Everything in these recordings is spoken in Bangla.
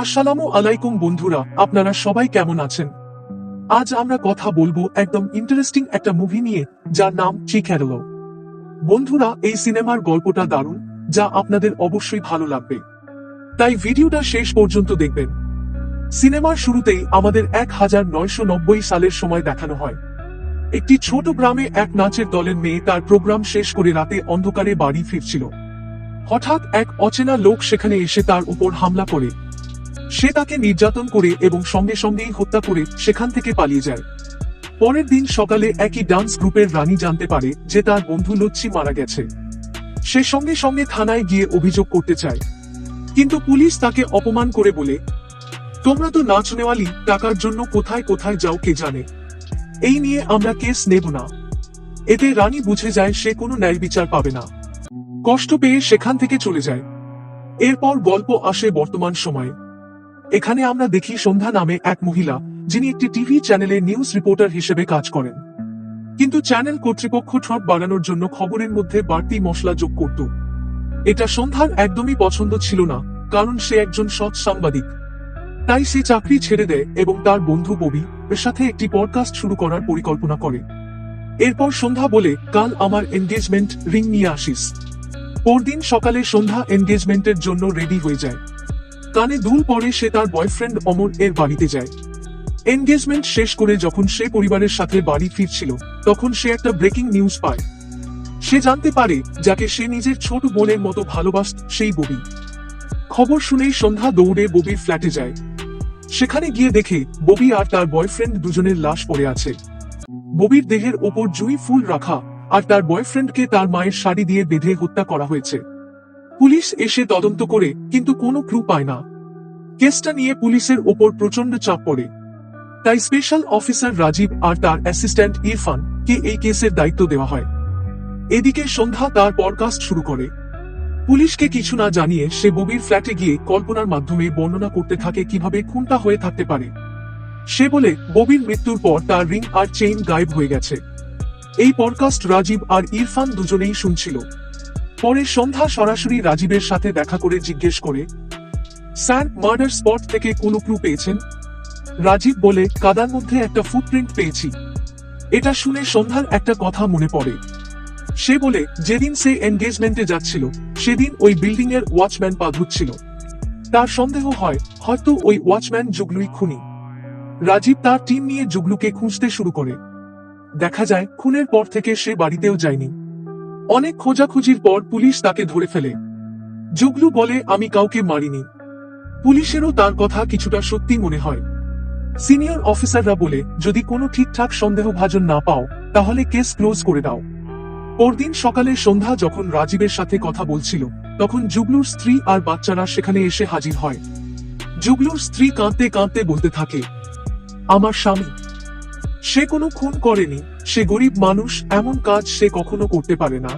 আসসালামু আলাইকুম বন্ধুরা, আপনারা সবাই কেমন আছেন? আজ আমরা কথা বলব একদম ইন্টারেস্টিং একটা মুভি নিয়ে, যার নাম চিক্যারলো বন্ধুরা, এই সিনেমার গল্পটা দারুণ, যা আপনাদের অবশ্যই ভালো লাগবে। তাই ভিডিওটা শেষ পর্যন্ত দেখবেন। সিনেমার শুরুতেই আমাদের এক হাজার নয়শো নব্বই সালের সময় দেখানো হয়। একটি ছোট গ্রামে এক নাচের দলের মেয়ে তার প্রোগ্রাম শেষ করে রাতে অন্ধকারে বাড়ি ফিরছিল। হঠাৎ এক অচেনা লোক সেখানে এসে তার উপর হামলা করে। সে তাকে নির্যাতন করে এবং সঙ্গে সঙ্গেই হত্যা করে সেখান থেকে পালিয়ে যায়। পরের দিন সকালে একই ডান্স গ্রুপের রানী জানতে পারে যে তার বন্ধু লচ্ছি মারা গেছে। সে সঙ্গে সঙ্গে থানায় গিয়ে অভিযোগ করতে চায়। কিন্তু পুলিশ তাকে অপমান করে বলে, তোমরা তো নাচ নেওয়ালি, টাকার জন্য কোথায় কোথায় যাও কে জানে? এই নিয়ে আমরা কেস নেব না। এতে রানী বুঝে যায় সে কোনো ন্যায় বিচার পাবে না। কষ্ট পেয়ে সেখান থেকে চলে যায়। এরপর গল্প আসে বর্তমান সময়ে। এখানে আমরা দেখি সন্ধ্যা নামে এক মহিলা, যিনি একটি টিভি চ্যানেলে নিউজ রিপোর্টার হিসেবে কাজ করেন। কিন্তু চ্যানেল কর্তৃপক্ষ ঠট বাড়ানোর জন্য খবরের মধ্যে বাড়তি মশলা যোগ করত। এটা সন্ধ্যার একদমই পছন্দ ছিল না, কারণ সে একজন সৎ সাংবাদিক। তাই সে চাকরি ছেড়ে দেয় এবং তার বন্ধু ববি এর সাথে একটি পডকাস্ট শুরু করার পরিকল্পনা করে। এরপর সন্ধ্যা বলে, কাল আমার এনগেজমেন্ট রিং নিয়ে আসিস। পরদিন সকালে সন্ধ্যা এনগেজমেন্টের জন্য রেডি হয়ে যায়। কানে দুল পরে সে তার বয়ফ্রেন্ড অমর এর বাড়িতে যায়। এনগেজমেন্ট শেষ করে যখন সে পরিবারের সাথে বাড়ি ফিরছিল, তখন সে একটা ব্রেকিং নিউজ পায়। সে জানতে পারে যাকে সে নিজের ছোট বোনের মতো ভালোবাসত, সেই ববি। খবর শুনেই সন্ধ্যা দৌড়ে ববির ফ্ল্যাটে যায়। সেখানে গিয়ে দেখে ববি আর তার বয়ফ্রেন্ড দুজনের লাশ পড়ে আছে। ববির দেহের ওপর জুই ফুল রাখা আর তার বয়ফ্রেন্ডকে তার মায়ের শাড়ি দিয়ে বেঁধে হত্যা করা হয়েছে। পুলিশ এসে তদন্ত করে, কিন্তু কোনো ক্লু পায় না। কেসটা নিয়ে পুলিশের ওপর প্রচণ্ড চাপ পড়ে। তাই স্পেশাল অফিসার রাজীব আর তার অ্যাসিস্ট্যান্ট ইরফান কে এই কেসের দায়িত্ব দেওয়া হয়। এদিকে সন্ধ্যা তার পডকাস্ট শুরু করে। পুলিশকে কিছু না জানিয়ে সে ববির ফ্ল্যাটে গিয়ে কল্পনার মাধ্যমে বর্ণনা করতে থাকে কীভাবে খুনটা হয়ে থাকতে পারে। সে বলে, ববির মৃত্যুর পর তার রিং আর চেইন গায়েব হয়ে গেছে। এই পডকাস্ট রাজীব আর ইরফান দুজনেই শুনছিল। পরে সন্ধ্যা সরাসরি রাজীবের সাথে দেখা করে জিজ্ঞেস করে, স্যার মার্ডার স্পট থেকে কোনো ক্লু পেয়েছেন? রাজীব বলে, কাদার মধ্যে একটা ফুটপ্রিন্ট পেয়েছি। এটা শুনে সন্ধ্যার একটা কথা মনে পড়ে। সে বলে, যেদিন সে এনগেজমেন্টে যাচ্ছিল, সেদিন ওই বিল্ডিং এর ওয়াচম্যান পা ধুচ্ছিল। তার সন্দেহ হয়, হয়তো ওই ওয়াচম্যান জুগলুই খুনি। রাজীব তার টিম নিয়ে জুগলুকে খুঁজতে শুরু করে। দেখা যায়, খুনের পর থেকে সে বাড়িতেও যায়নি। অনেক খোঁজাখুঁজির পর পুলিশ তাকে ধরে ফেলে। জুগলু বলে, আমি কাউকে মারিনি। পুলিশেরও তার কথা কিছুটা সত্যি মনে হয়। সিনিয়র অফিসাররা বলে, যদি কোনো ঠিকঠাক সন্দেহভাজন না পাও, তাহলে কেস ক্লোজ করে দাও। পরদিন সকালে সন্ধ্যা যখন রাজীবের সাথে কথা বলছিল, তখন জুগলুর স্ত্রী আর বাচ্চারা সেখানে এসে হাজির হয়। জুগলুর স্ত্রী কাঁদতে কাঁদতে বলতে থাকে, আমার স্বামী, সে কোনো খুন করেনি। সে গরিব মানুষ, এমন কাজ সে কখনো করতে পারে না।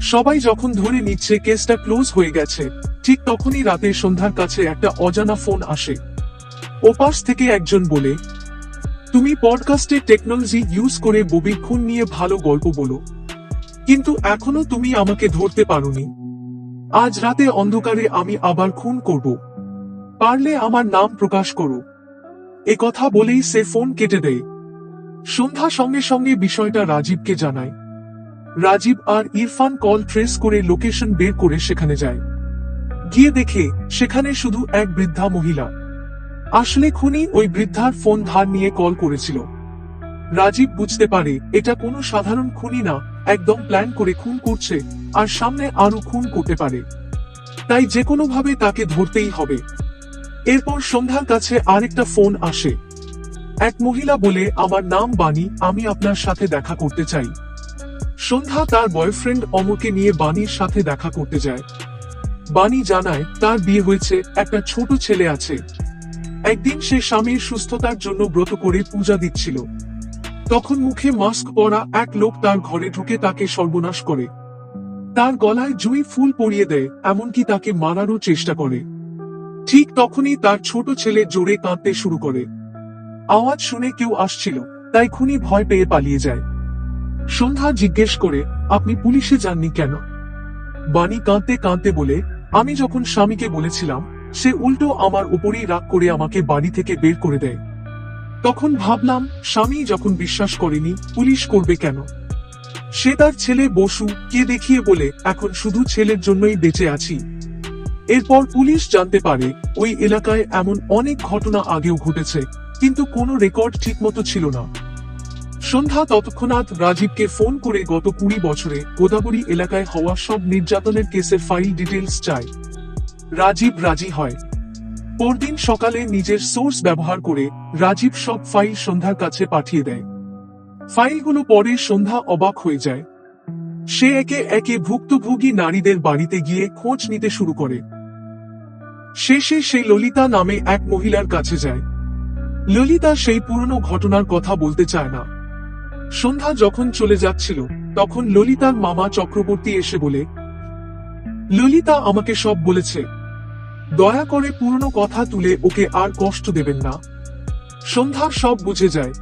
সবাই যখন ধরে নিচ্ছে কেসটা ক্লোজ হয়ে গেছে, ঠিক তখনই রাতে সন্ধ্যার কাছে একটা অজানা ফোন আসে। ওপাশ থেকে একজন বলে, তুমি পডকাস্টে টেকনোলজি ইউজ করে ববির খুন নিয়ে ভালো গল্প বলো। কিন্তু এখনও তুমি আমাকে ধরতে পারোনি। আজ রাতে অন্ধকারে আমি আবার খুন করব। পারলে আমার নাম প্রকাশ করো। কথা বলেই সে ফোন কেটে দেয়। সন্ধ্যা সঙ্গে সঙ্গে বিষয়টা রাজীবকে জানায়। রাজীব আর ইরফান কল ট্রেস করে লোকেশন বের করে সেখানে যায়। গিয়ে দেখে সেখানে শুধু এক বৃদ্ধা মহিলা। আসলে খুনি ওই বৃদ্ধার ফোন ধার নিয়ে কল করেছিল। রাজীব বুঝতে পারে, এটা কোনো সাধারণ খুনি না, একদম প্ল্যান করে খুন করছে, আর সামনে আরও খুন করতে পারে। তাই যে ভাবে তাকে ধরতেই হবে। এরপর সন্ধ্যার কাছে আরেকটা ফোন আসে। এক মহিলা বলে, আমার নাম বাণী আমি আপনার সাথে দেখা করতে চাই। সন্ধ্যা তার বয়ফ্রেন্ড অমরকে নিয়ে বাণীর সাথে দেখা করতে যায়। বাণী জানায়, তার বিয়ে হয়েছে, একটা ছোট ছেলে আছে। একদিন সে স্বামীর সুস্থতার জন্য ব্রত করে পূজা দিচ্ছিল। তখন মুখে মাস্ক পরা এক লোক তার ঘরে ঢুকে তাকে সর্বনাশ করে। তার গলায় জুই ফুল পরিয়ে দেয়, এমনকি তাকে মারারও চেষ্টা করে। ঠিক তখনই তার ছোট ছেলে জোরে কাঁদতে শুরু করে। আওয়াজ শুনে কেউ আসছিল, তাই খুনি ভয় পেয়ে পালিয়ে যায়। সন্ধ্যা জিজ্ঞেস করে, আপনি পুলিশে যাননি কেন? বাণী কাঁদতে কাঁদতে বলে, আমি যখন স্বামীকে বলেছিলাম, সে উল্টো আমার উপরেই রাগ করে আমাকে বাড়ি থেকে বের করে দেয়। তখন ভাবলাম, স্বামী যখন বিশ্বাস করেনি, পুলিশ করবে কেন? সে তার ছেলে বসু কে দেখিয়ে বলে, এখন শুধু ছেলের জন্যই বেঁচে আছি। এরপর পুলিশ জানতে পারে, ওই এলাকায় এমন অনেক ঘটনা আগেও ঘটেছে। কিন্তু কোনো রেকর্ড ঠিকমতো ছিল না। সন্ধ্যা তৎক্ষণাৎ রাজীবকে ফোন করে গত কুড়ি বছরে গোদাবরী এলাকায় হওয়া সব নির্যাতনের কেসের ফাইল ডিটেলস চায় রাজীব রাজি হয়। পরদিন সকালে নিজের সোর্স ব্যবহার করে রাজীব সব ফাইল সন্ধ্যার কাছে পাঠিয়ে দেয়। ফাইলগুলো পরে সন্ধ্যা অবাক হয়ে যায়। সে একে একে ভুক্তভোগী নারীদের বাড়িতে গিয়ে খোঁজ নিতে শুরু করে। শেষে সেই ললিতা নামে এক মহিলার কাছে যায়। ললিতা সেই পুরনো ঘটনার কথা বলতে চায় না। সন্ধ্যা যখন চলে যাচ্ছিল, তখন ললিতার মামা চক্রবর্তী এসে বলে, ললিতা আমাকে সব বলেছে। দয়া করে পুরনো কথা তুলে ওকে আর কষ্ট দেবেন না। সন্ধ্যার সব বুঝে যায়।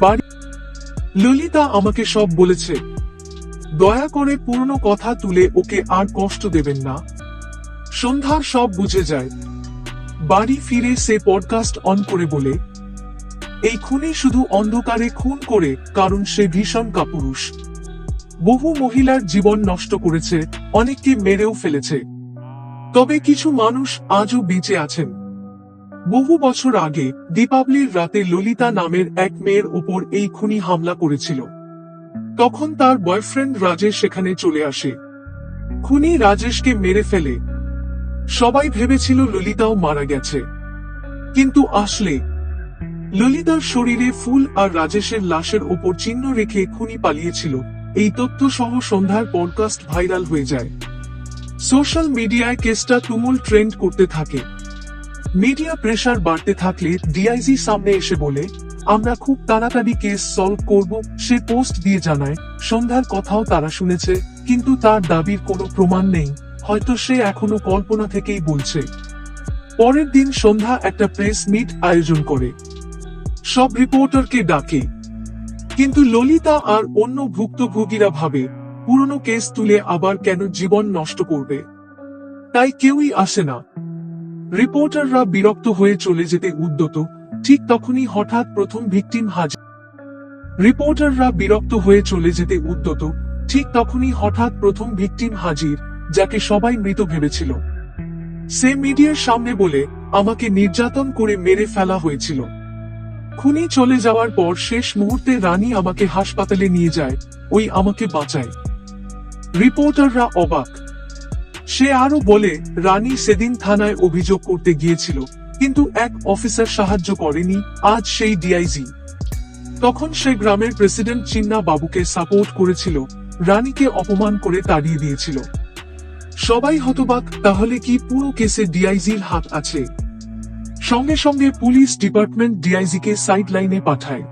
বাড়ি ললিতা আমাকে সব বলেছে। দয়া করে পুরনো কথা তুলে ওকে আর কষ্ট দেবেন না। সন্ধ্যার সব বুঝে যায়। বাড়ি ফিরে সে পডকাস্ট অন করে বলে, এই খুনি শুধু অন্ধকারে খুন করে, কারণ সে ভীষণ কাপুরুষ। বহু মহিলার জীবন নষ্ট করেছে, অনেককে মেরেও ফেলেছে। তবে কিছু মানুষ আজও বেঁচে আছেন। বহু বছর আগে, দীপাবলির রাতে ললিতা নামের এক মেয়ের ওপর এই খুনি হামলা করেছিল। তখন তার বয়ফ্রেন্ড রাজেশ সেখানে চলে আসে। খুনি রাজেশকে মেরে ফেলে সবাই ভেবেছিল ললিতাও মারা গেছে। কিন্তু আসলে, ললিতার শরীরে ফুল আর রাজেশের লাশের ওপর চিহ্ন রেখে খুনি পালিয়েছিল। এই তথ্য সহ সন্ধ্যার পডকাস্ট ভাইরাল হয়ে যায়। সোশ্যাল মিডিয়ায় কেসটা তুমুল ট্রেন্ড করতে থাকে। মিডিয়া প্রেসার বাড়তে থাকলে ডিআইজি সামনে এসে বলে, আমরা খুব তাড়াতাড়ি কেস সলভ করব সে পোস্ট দিয়ে জানায়, সন্ধ্যার কথাও তারা শুনেছে, কিন্তু তার দাবির কোনো প্রমাণ নেই। হয়তো সে এখনও কল্পনা থেকেই বলছে। পরের দিন সন্ধ্যা একটা প্রেস মিট আয়োজন করে। সব রিপোর্টারকে ডাকে। কিন্তু ললিতা আর অন্য ভুক্তভোগীরা ভাবে, পুরনো কেস তুলে আবার কেন জীবন নষ্ট করবে? তাই কেউই আসে না। রিপোর্টাররা বিরক্ত হয়ে চলে যেতে উদ্যত, ঠিক তখনই হঠাৎ প্রথম ভিকটিম হাজির। রিপোর্টাররা বিরক্ত হয়ে চলে যেতে উদ্যত, ঠিক তখনই হঠাৎ প্রথম ভিকটিম হাজির। যাকে সবাই মৃত ভেবেছিল। সে মিডিয়ার সামনে বলে, আমাকে নির্যাতন করে মেরে ফেলা হয়েছিল। খুনি চলে যাওয়ার পর শেষ মুহূর্তে রানী আমাকে হাসপাতালে নিয়ে যায়, ওই আমাকে বাঁচায়। রিপোর্টাররা অবাক। সে আরও বলে, রানী সেদিন থানায় অভিযোগ করতে গিয়েছিল, কিন্তু এক অফিসার সাহায্য করেনি, আজ সেই ডিআইজি। তখন সে গ্রামের প্রেসিডেন্ট চিন্না বাবুকে সাপোর্ট করেছিল, রানীকে অপমান করে তাড়িয়ে দিয়েছিল। সবাই হতবাক, তাহলে কি পুরো কেসে ডিআইজির হাত আছে? সঙ্গে সঙ্গে পুলিশ ডিপার্টমেন্ট ডিআইজিকে সাইড লাইনে পাঠায়।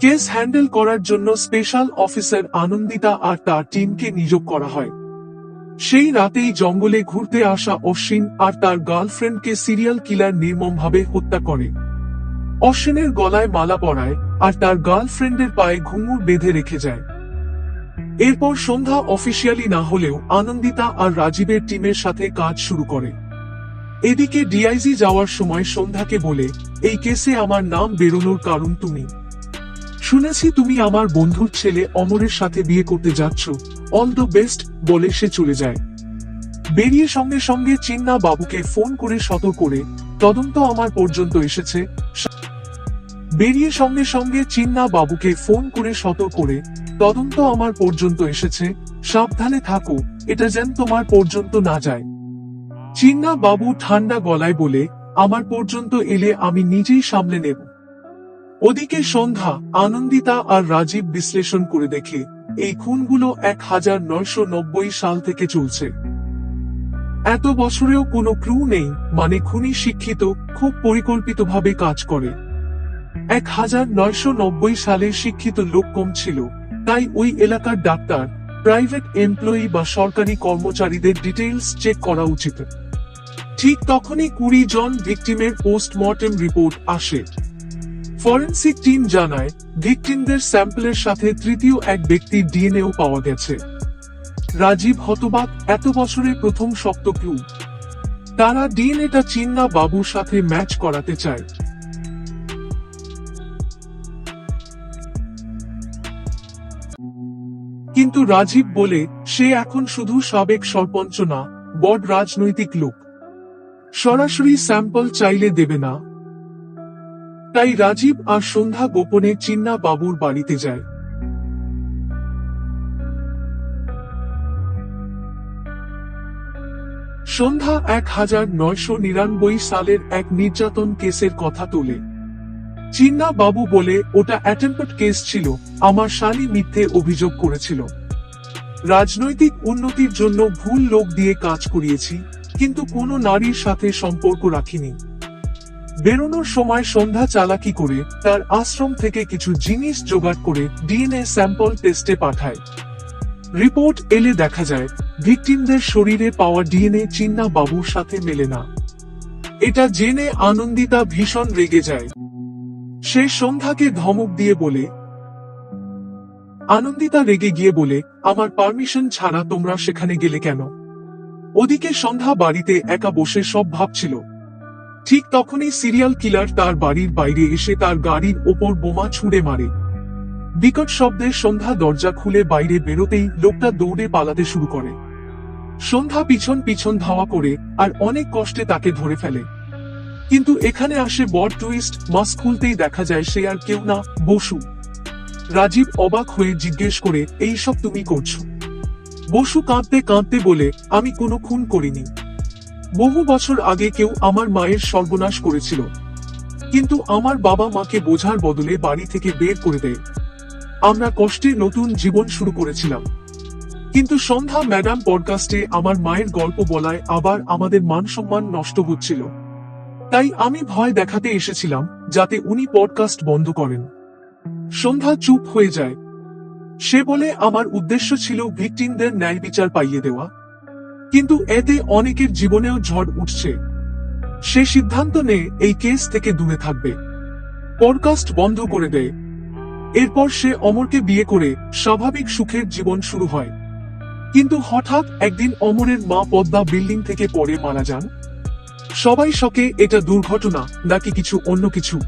কেস হ্যান্ডেল করার জন্য স্পেশাল অফিসার আনন্দিতা আর তার টিমকে নিয়োগ করা হয়। সেই রাতেই জঙ্গলে ঘুরতে আসা অশ্বিন আর তার গার্লফ্রেন্ডকে সিরিয়াল কিলার নির্মমভাবে হত্যা করে। অশ্বিনের গলায় মালা পরায় আর তার গার্লফ্রেন্ডের পায়ে ঘুঙুর বেঁধে রেখে যায়। এরপর সন্ধ্যা অফিসিয়ালি না হলেও আনন্দিতা আর রাজীবের টিমের সাথে কাজ শুরু করে। এদিকে ডিআইজি যাওয়ার সময় সন্ধ্যাকে বলে, এই কেসে আমার নাম বেরোনোর কারণ তুমি। শুনেছি তুমি আমার বন্ধুর ছেলে অমরের সাথে বিয়ে করতে যাচ্ছ। অল দ্য বেস্ট বলে সে চলে যায়। বেরিয়ে সঙ্গে সঙ্গে চিন্না বাবুকে ফোন করে সতর্ক করে, তদন্ত আমার পর্যন্ত এসেছে। বেরিয়ে সঙ্গে সঙ্গে চিন্না বাবুকে ফোন করে সতর্ক করে তদন্ত আমার পর্যন্ত এসেছে। সাবধানে থাকো, এটা যেন তোমার পর্যন্ত না যায়। চিন্না বাবু ঠান্ডা গলায় বলে, আমার পর্যন্ত এলে আমি নিজেই সামলে নেব। ওদিকে সন্ধ্যা, আনন্দিতা আর রাজীব বিশ্লেষণ করে দেখে, এই খুনগুলো এক হাজার নয়শো নব্বই সাল থেকে চলছে। এত বছরেও কোনো ক্রু নেই মানে খুনি শিক্ষিত, খুব পরিকল্পিতভাবে কাজ করে। এক হাজার নয়শো নব্বই সালে শিক্ষিত লোক কম ছিল। তাই ওই এলাকার ডাক্তার প্রাইভেট এমপ্লয়ি বা সরকারি কর্মচারীদের ডিটেইলস চেক করা উচিত। ঠিক তখনই কুড়ি জন ভিকটিমের পোস্টমর্টেম রিপোর্ট আসে। ফরেন্সিক টিম জানায় ভিকটিমদের স্যাম্পলের সাথে তৃতীয় এক ব্যক্তির ডিএনএও পাওয়া গেছে। রাজীব হতবাক, এত বছরে প্রথম শক্ত ক্লু। তারা ডিএনএটা চিন্না বাবুর সাথে ম্যাচ করাতে চায়। কিন্তু রাজীব বলে, সে এখন শুধু সাবেক সরপঞ্চ না বড় রাজনৈতিক লোক। সরাসরি স্যাম্পল চাইলে দেবে না। তাই রাজীব আর সন্ধ্যা গোপনে চিন্না বাবুর বাড়িতে যায়। সন্ধ্যা এক হাজার নয়শো নিরানব্বই সালের এক নির্যাতন কেসের কথা তোলে। চিন্না বাবু বলে ওটা অ্যাটেম্পট কেস ছিল, আমার শালি মিথ্যে অভিযোগ করেছিল। রাজনৈতিক উন্নতির জন্য ভুল লোক দিয়ে কাজ করিয়েছি, কিন্তু কোনো নারীর সাথে সম্পর্ক রাখিনি। বেরোনোর সময় সন্ধ্যা চালাকি করে তার আশ্রম থেকে কিছু জিনিস জোগাড় করে ডিএনএ স্যাম্পল টেস্টে পাঠায়। রিপোর্ট এলে দেখা যায়, ভিকটিমদের শরীরে পাওয়া ডিএনএ চিন্না বাবুর সাথে মেলে না। এটা জেনে আনন্দিতা ভীষণ রেগে যায়। সে সন্ধ্যাকে ধমক দিয়ে বলে, আনন্দিতা রেগে গিয়ে বলে, আমার পারমিশন ছাড়া তোমরা সেখানে গেলে কেন? ওদিকে সন্ধ্যা বাড়িতে একা বসে সব ভাবছিল। ঠিক তখনই সিরিয়াল কিলার তার বাড়ির বাইরে এসে তার গাড়ির ওপর বোমা ছুঁড়ে মারে। বিকট শব্দে সন্ধ্যা দরজা খুলে বাইরে বেরোতেই লোকটা দৌড়ে পালাতে শুরু করে। সন্ধ্যা পিছন পিছন ধাওয়া করে আর অনেক কষ্টে তাকে ধরে ফেলে। কিন্তু এখানে আসে বড় টুইস্ট মাস্ক খুলতেই দেখা যায় সে আর কেউ না, বসু। রাজীব অবাক হয়ে জিজ্ঞেস করে, এই সব তুমি করছ? বসু কাঁদতে কাঁদতে বলে, আমি কোনো খুন করিনি। বহু বছর আগে কেউ আমার মায়ের সর্বনাশ করেছিল। কিন্তু আমার বাবা মাকে বোঝার বদলে বাড়ি থেকে বের করে দেয়। আমরা কষ্টে নতুন জীবন শুরু করেছিলাম। কিন্তু সন্ধ্যা ম্যাডাম পডকাস্টে আমার মায়ের গল্প বলায় আবার আমাদের মান সম্মান নষ্ট হচ্ছিল। তাই আমি ভয় দেখাতে এসেছিলাম যাতে উনি পডকাস্ট বন্ধ করেন। সন্ধ্যা চুপ হয়ে যায়। সে বলে, আমার উদ্দেশ্য ছিল ভিকটিমদের ন্যায় বিচার পাইয়ে দেওয়া। কিন্তু এতে অনেকের জীবনেও ঝড় উঠছে। সে সিদ্ধান্ত নেয়, এই কেস থেকে দূরে থাকবে। পডকাস্ট বন্ধ করে দেয়। এরপর সে অমরকে বিয়ে করে স্বাভাবিক সুখের জীবন শুরু হয়। কিন্তু হঠাৎ একদিন অমরের মা পদ্মা বিল্ডিং থেকে পড়ে মারা যান। সবাই শকে, এটা দুর্ঘটনা, নাকি কিছু অন্য কিছু?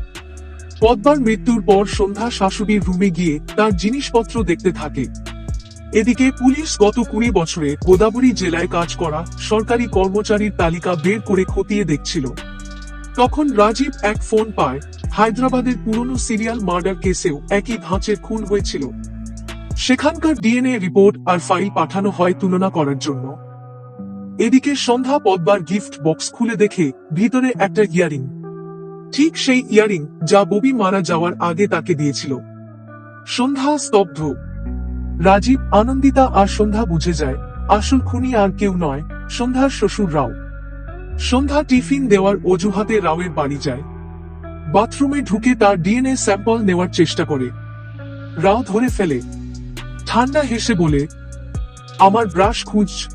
পদ্মার মৃত্যুর পর সন্ধ্যা শাশুড়ির রুমে গিয়ে তার জিনিসপত্র দেখতে থাকে। এদিকে পুলিশ গত কুড়ি বছরে গোদাবরী জেলায় কাজ করা সরকারি কর্মচারীর তালিকা বের করে খতিয়ে দেখছিল। তখন রাজীব এক ফোন পায়, হায়দ্রাবাদের পুরনো সিরিয়াল মার্ডার কেসেও একই ধাঁচের খুন হয়েছিল। সেখানকার ডিএনএ রিপোর্ট আর ফাইল পাঠানো হয় তুলনা করার জন্য। এদিকে সন্ধ্যা পদবার গিফট বক্স খুলে দেখে ভিতরে একটা ইয়ারিং। ঠিক সেই ইয়ারিং যা ববি মারা যাওয়ার আগে তাকে দিয়েছিল। সন্ধ্যা স্তব্ধ। রাজীব, আনন্দিতা আর সন্ধ্যা বুঝে যায়, আসল খুনি আর কেউ নয়, সন্ধ্যার শ্বশুর রাও। সন্ধ্যা টিফিন দেওয়ার অজুহাতে রাওয়ের বাড়ি যায়। বাথরুমে ঢুকে তার ডিএনএ স্যাম্পল নেওয়ার চেষ্টা করে। রাও ধরে ফেলে। ঠান্ডা হেসে বলে, আমার ব্রাশ খুঁজ।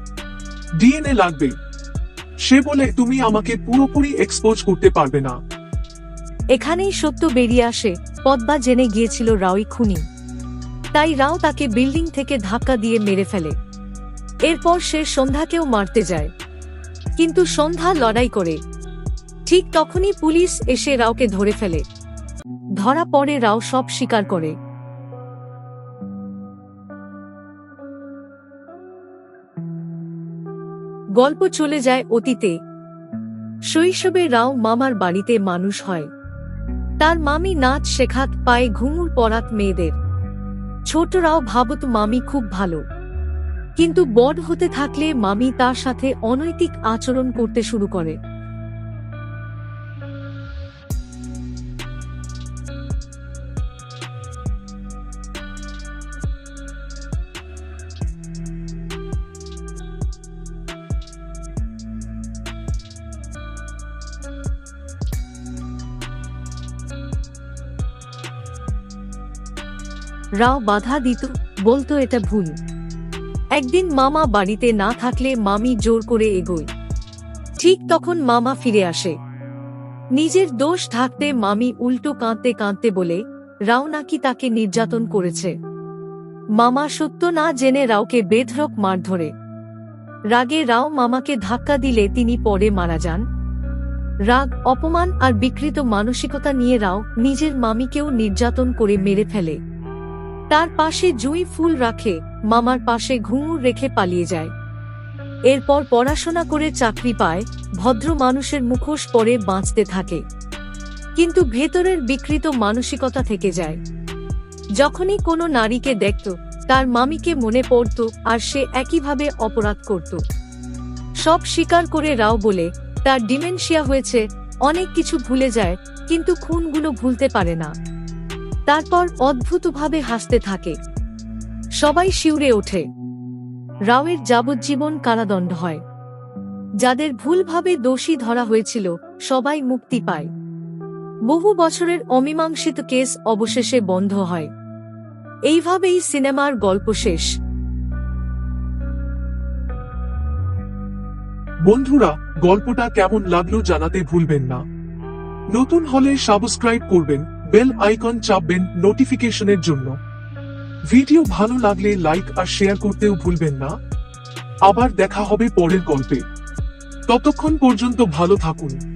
ডিএনএ লাগবে। সে বলে, তুমি আমাকে পুরোপুরি এক্সপোজ করতে পারবে না। এখানেই সত্য বেরিয়ে আসে, পদ্মা জেনে গিয়েছিল রাওই খুনি। তাই রাও তাকে বিল্ডিং থেকে ধাক্কা দিয়ে মেরে ফেলে। এরপর সে সন্ধ্যাকেও মারতে যায়। কিন্তু সন্ধ্যা লড়াই করে। ঠিক তখনই পুলিশ এসে রাওকে ধরে ফেলে। ধরা পড়ে রাও সব স্বীকার করে। গল্প চলে যায় অতীতে। শৈশবে রাও মামার বাড়িতে মানুষ হয়। তার মামি নাচ শেখাত পায়ে ঘুঙুর পরাত মেয়েদের। ছোটরাও ভাবত মামি খুব ভালো। কিন্তু বড় হতে থাকলে মামি তার সাথে অনৈতিক আচরণ করতে শুরু করে। রাও বাধা দিত, বলতো এটা ভুল। একদিন মামা বাড়িতে না থাকলে মামি জোর করে এগোয়। ঠিক তখন মামা ফিরে আসে। নিজের দোষ থাকতে মামি উল্টো কাঁদতে কাঁদতে বলে, রাও নাকি তাকে নির্যাতন করেছে? মামা সত্য না জেনে রাওকে বেধরক মার ধরে রাগে রাও মামাকে ধাক্কা দিলে তিনি পরে মারা যান। রাগ, অপমান আর বিকৃত মানসিকতা নিয়ে রাও নিজের মামিকেও নির্যাতন করে মেরে ফেলে। তার পাশে জুই ফুল রাখে, মামার পাশে ঘুঙুর রেখে পালিয়ে যায়। এরপর পড়াশোনা করে চাকরি পায়, ভদ্র মানুষের মুখোশ পরে বাঁচতে থাকে। কিন্তু ভেতরের বিকৃত মানসিকতা থেকে যায়। যখনই কোনো নারীকে দেখত, তার মামিকে মনে পড়ত আর সে একইভাবে অপরাধ করত। সব স্বীকার করে রাও বলে, তার ডিমেনশিয়া হয়েছে, অনেক কিছু ভুলে যায়, কিন্তু খুনগুলো ভুলতে পারে না। তারপর অদ্ভুতভাবে হাসতে থাকে। সবাই শিউরে ওঠে। রাওয়ের যাবজ্জীবন কারাদণ্ড হয়। যাদের ভুলভাবে দোষী ধরা হয়েছিল, সবাই মুক্তি পায়। বহু বছরের অমীমাংসিত কেস অবশেষে বন্ধ হয়। এইভাবেই সিনেমার গল্প শেষ। বন্ধুরা, গল্পটা কেমন লাগল জানাতে ভুলবেন না। নতুন হলে সাবস্ক্রাইব করবেন। বেল আইকন চাপবেন নোটিফিকেশনের জন্য। ভিডিও ভালো লাগলে লাইক আর শেয়ার করতেও ভুলবেন না। আবার দেখা হবে পরের গল্পে। ততক্ষণ পর্যন্ত ভালো থাকুন।